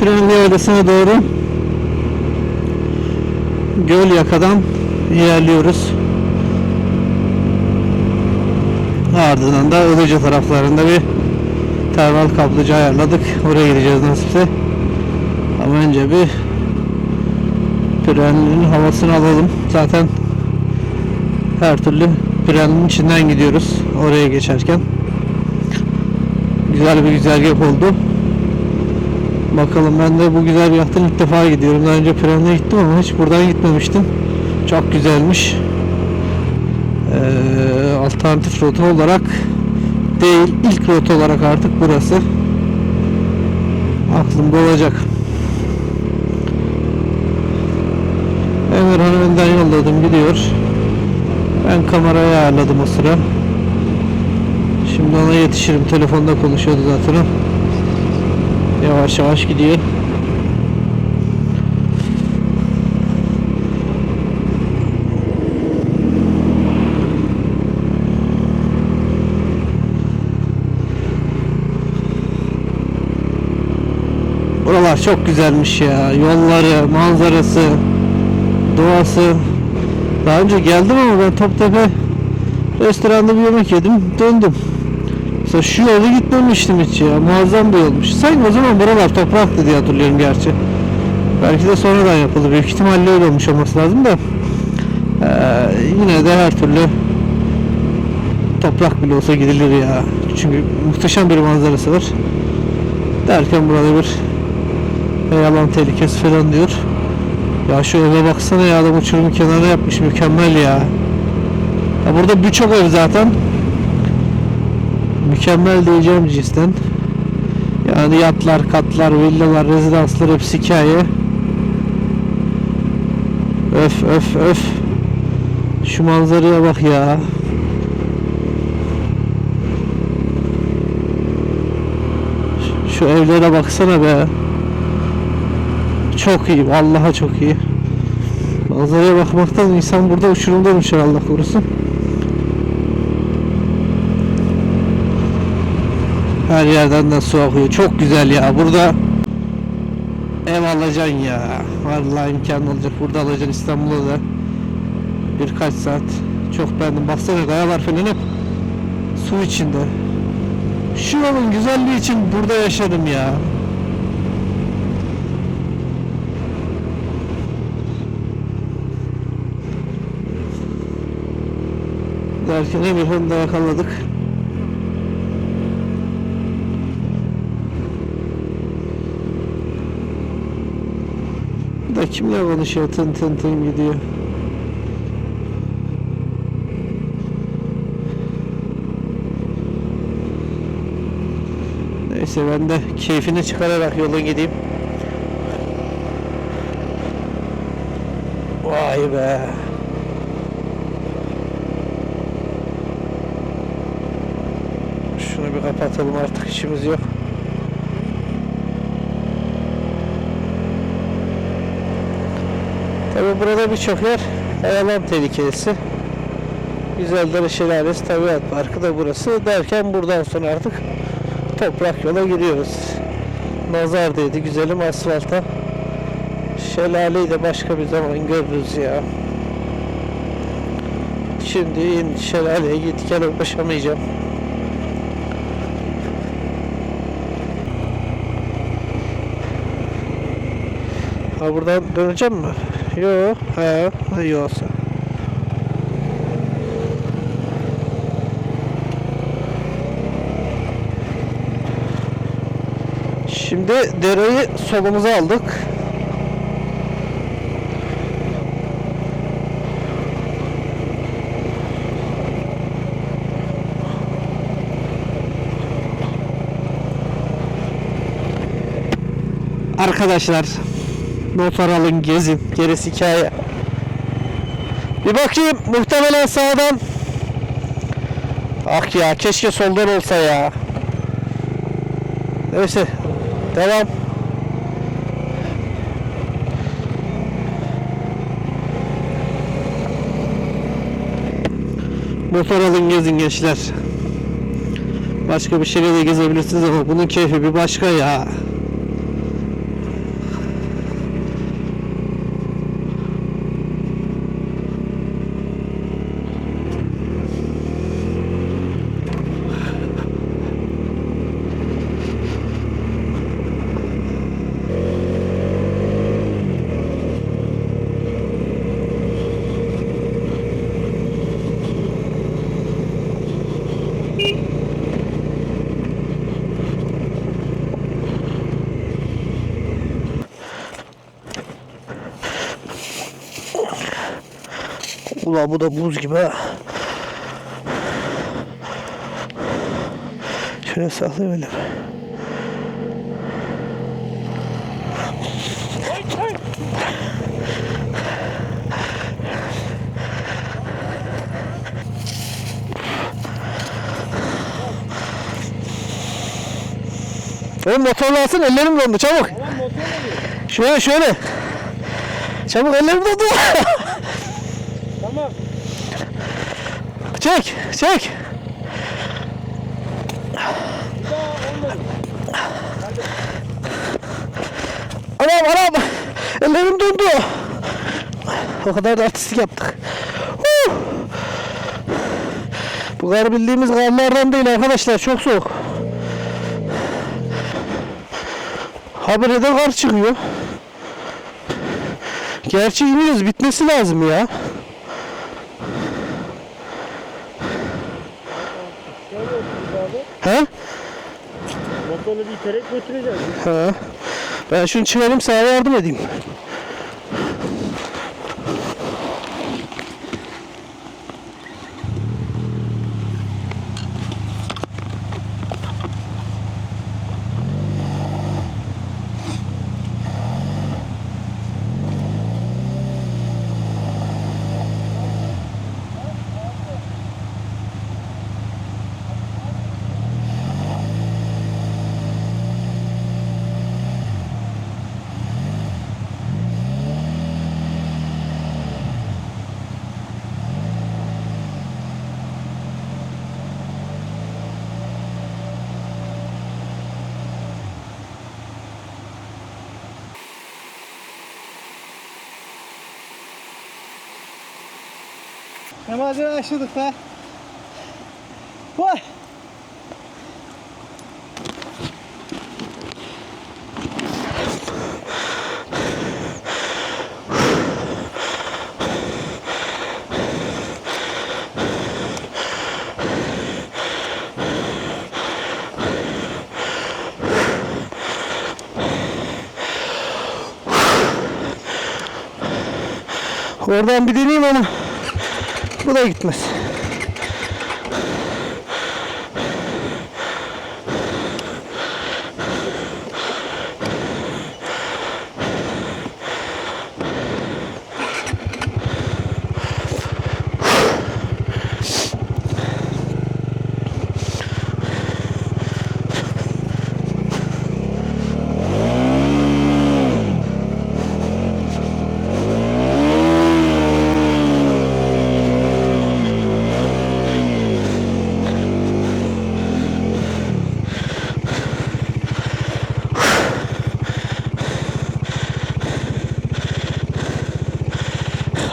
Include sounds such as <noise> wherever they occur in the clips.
Pürenli Yaylası'na doğru Göl Yaka'dan ilerliyoruz. Ardından da Ilıca taraflarında bir termal kaplıca ayarladık. Oraya gideceğiz nasipse. Ama önce bir Pürenli'nin havasını alalım. Zaten her türlü Pürenli'nin içinden gidiyoruz oraya geçerken. Güzel bir güzergah oldu. Bakalım ben de bu güzergahtan ilk defa gidiyorum. Daha önce Pürenli'ye gittim ama hiç buradan gitmemiştim. Çok güzelmiş. Ee, alternatif rota olarak değil ilk rota olarak artık burası. Aklımda olacak. Emirhan'ı önden yolladım gidiyor. Ben kamerayı ayarladım o sıra. Şimdi ona yetişirim. Telefonda konuşuyordu zaten o. Yavaş yavaş gidiyor. Buralar çok güzelmiş ya. Yolları, manzarası, doğası. Daha önce geldim ama ben Toptepe restoranda bir yemek yedim. Döndüm. Mesela şu yolu gitmemiştim hiç ya. Muazzam bir yolmuş. Sanki o zaman buralar topraktı diye hatırlıyorum gerçi. Belki de sonradan yapıldı. Büyük ihtimalle öyle olmuş olması lazım da. Ee, yine de her türlü toprak bile olsa gidilir ya. Çünkü muhteşem bir manzarası var. Derken burada bir yalan tehlikesi falan diyor. Ya şu eve baksana ya adam uçurumun kenarına yapmış mükemmel ya. Ya burada birçok ev zaten mükemmel diyeceğim cinsten. Yani yatlar, katlar, villalar, rezidanslar hepsi hikaye. Öf öf öf. Şu manzaraya bak ya. Şu- evlere baksana be. Çok iyi. Vallahi çok iyi. Manzaraya bakmaktan insan burada uçurumda uçar Allah korusun. Her yerden de su akıyor. Çok güzel ya. Burada ev alacaksın ya. Vallahi imkan olacak. Burada alacaksın İstanbul'da da. Birkaç saat. Çok beğendim. Baksana kayalar falan hep su içinde. Şu yolun güzelliği için burada yaşadım ya. Derken Emirhan'ı da yakaladık. Da kimle konuşuyor tın tın tın gidiyor. Neyse ben de keyfini çıkararak yola gideyim. Vay be. Şunu bir kapatalım artık işimiz yok. Tabi burada birçok yer yalan tehlikesi. Güzeldere Şelalesi Tabiat Parkı da burası derken buradan sonra artık toprak yola giriyoruz. Nazar değdi güzelim asfalta. Şelaleyi de başka bir zaman görürüz ya. Şimdi in şelaleye gitken ulaşamayacağım. Ha buradan döneceğim mi? Yo, ha, iyi olsa. Şimdi dereyi solumuza aldık. Arkadaşlar motor alın gezin gerisi hikaye. Bir bakayım muhtemelen sağdan. Ah ya keşke soldan olsa ya. Neyse devam. Motor alın gezin gençler. Başka bir şeyle de gezebilirsiniz ama bunun keyfi bir başka ya. Ula bu da buz gibi ha. Şöyle saklayalım. Oğlum motorla alsın ellerim dondu çabuk. Şöyle şöyle. Çabuk ellerim dondu. <laughs> Tamam. Çek çek. Anam anam. Ellerim dondu. O kadar da artistik yaptık. Bu kar bildiğimiz karlardan değil arkadaşlar çok soğuk. Habire de kar çıkıyor. Gerçi iniyoruz bitmesi lazım ya. He? Motorla bir iterek götüreceğiz. He. Ben şunu çıkarayım sana yardım edeyim. Namazını açladık be. Vay. Oradan bir deneyeyim ama bu da gitmez.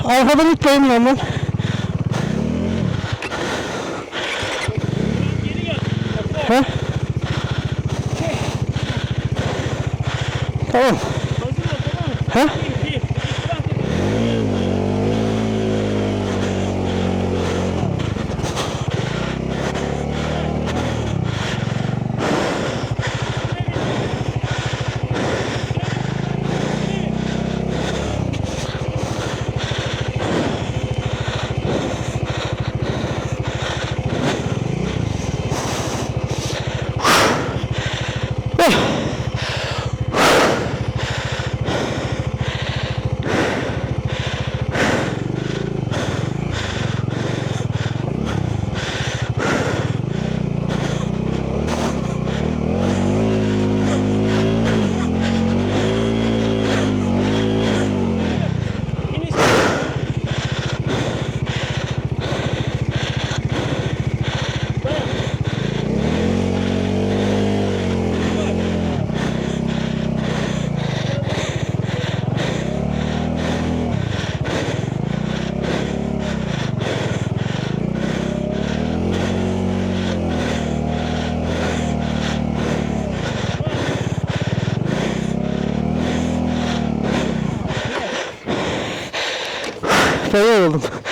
Arkadan itmeyin lan ben. He? Tamam. He? oldum.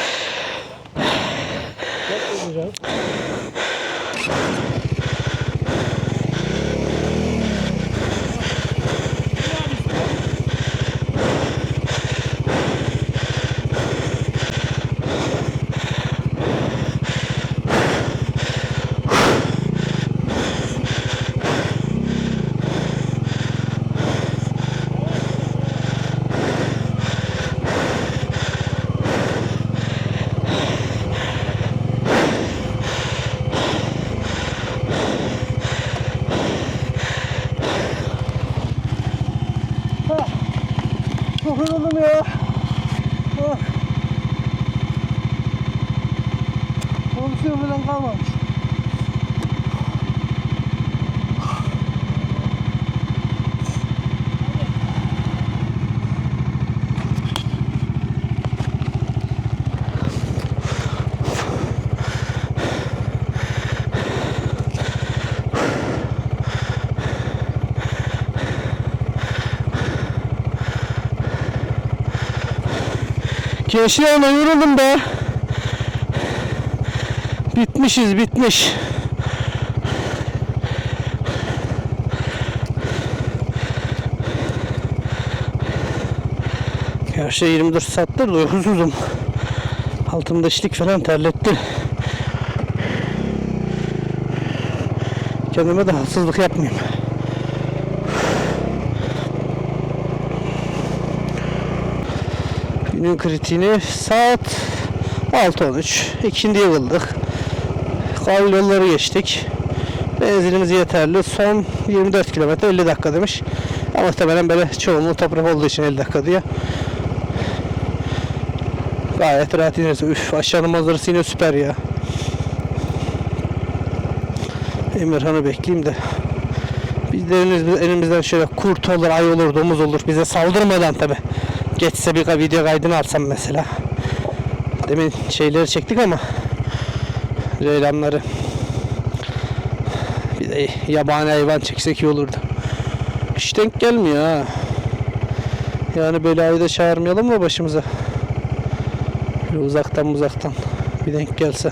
çok yoruldum ya. Ah. Oh. Komisyon falan kalmamış. Gençler ona yoruldum be. Bitmişiz bitmiş. Gerçi 24 saattir uykusuzum. Altımda işlik falan terletti. Kendime de haksızlık yapmayayım. Günün kritiğini saat 6.13 ikindiye kıldık. Kavl yolları geçtik. Benzinimiz yeterli. Son 24 kilometre 50 dakika demiş. Ama muhtemelen böyle çoğunluğu toprak olduğu için 50 dakika diye. Gayet rahat ineriz. Üf aşağının manzarası yine süper ya. Emirhan'ı bekleyeyim de. Biz de elimizden şöyle kurt olur, ay olur, domuz olur. Bize saldırmadan tabi. Geçse bir video kaydını alsam mesela. Demin şeyleri çektik ama Ceylanları bir de yabani hayvan çeksek iyi olurdu. Hiç denk gelmiyor ha. Yani böyle ayda çağırmayalım mı başımıza? Böyle uzaktan uzaktan bir denk gelse.